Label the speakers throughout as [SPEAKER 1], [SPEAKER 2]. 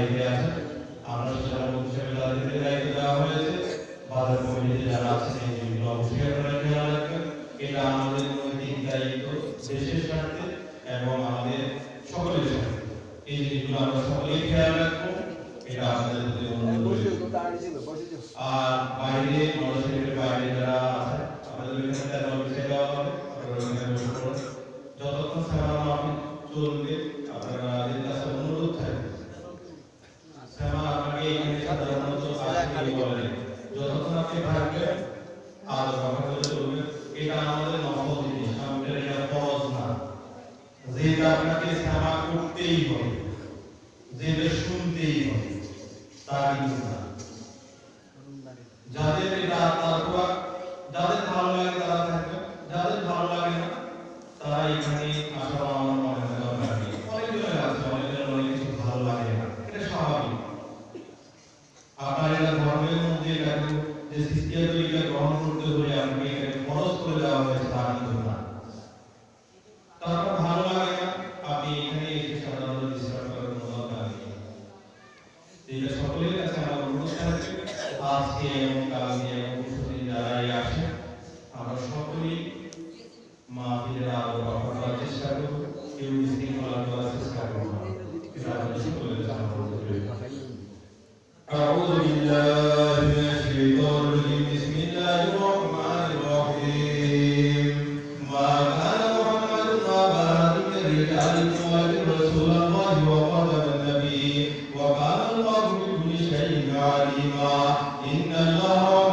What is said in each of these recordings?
[SPEAKER 1] Hallelujah. যেটা আপনাকে সেবা করতেই হবে, যেটা শুনতেই হবে, তা কিন্তু না। যাদের এটা তারপর যাদের ভালো লাগে তারা থাকবে, যাদের ভালো লাগে না, তারা এখানে অনেকের অনেক কিছু ভালো লাগে না, এটা স্বাভাবিক। আপনার এটা ধর্মের মধ্যে এটাকে যে সিস্টেম তৈরিটা গ্রহণ করতে হলে আপনি এটাকে খরচ করে দেওয়া হয়েছে, তা কিন্তু না। মাহফিলের আরো করার চেষ্টা করব কেউ শৃঙ্খলা করার চেষ্টা করব أعوذ بالله من الشيطان الرجيم بسم الله الرحمن إن
[SPEAKER 2] الله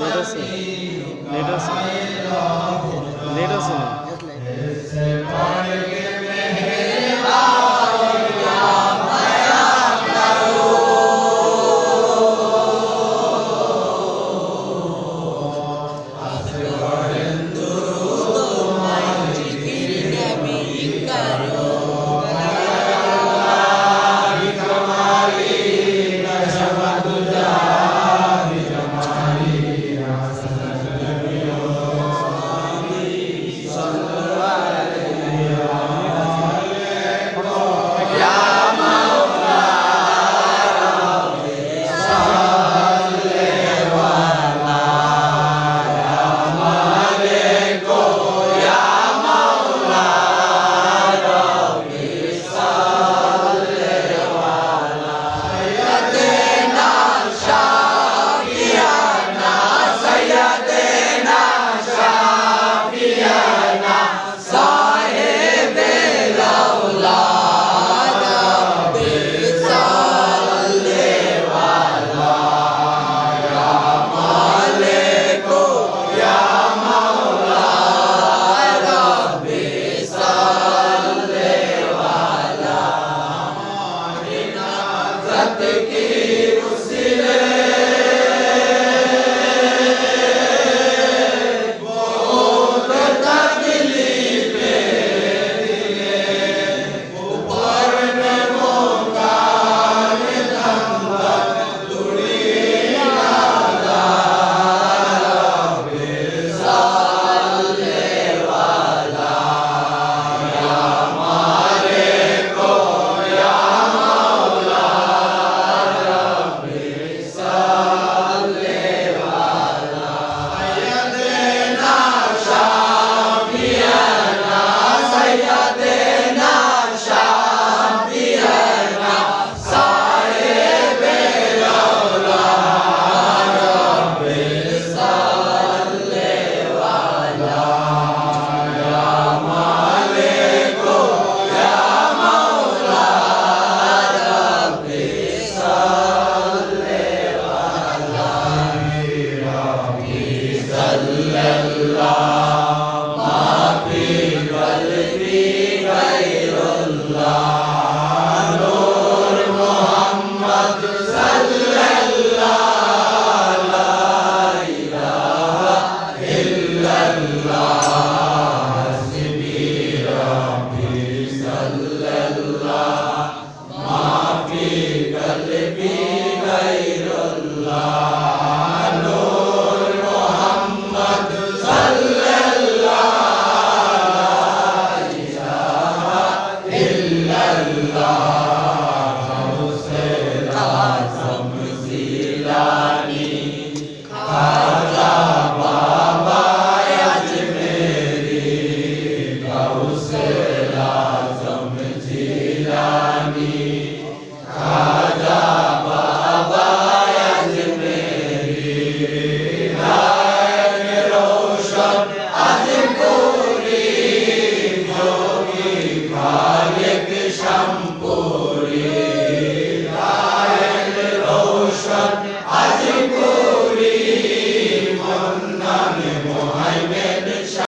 [SPEAKER 2] let us sing let us sing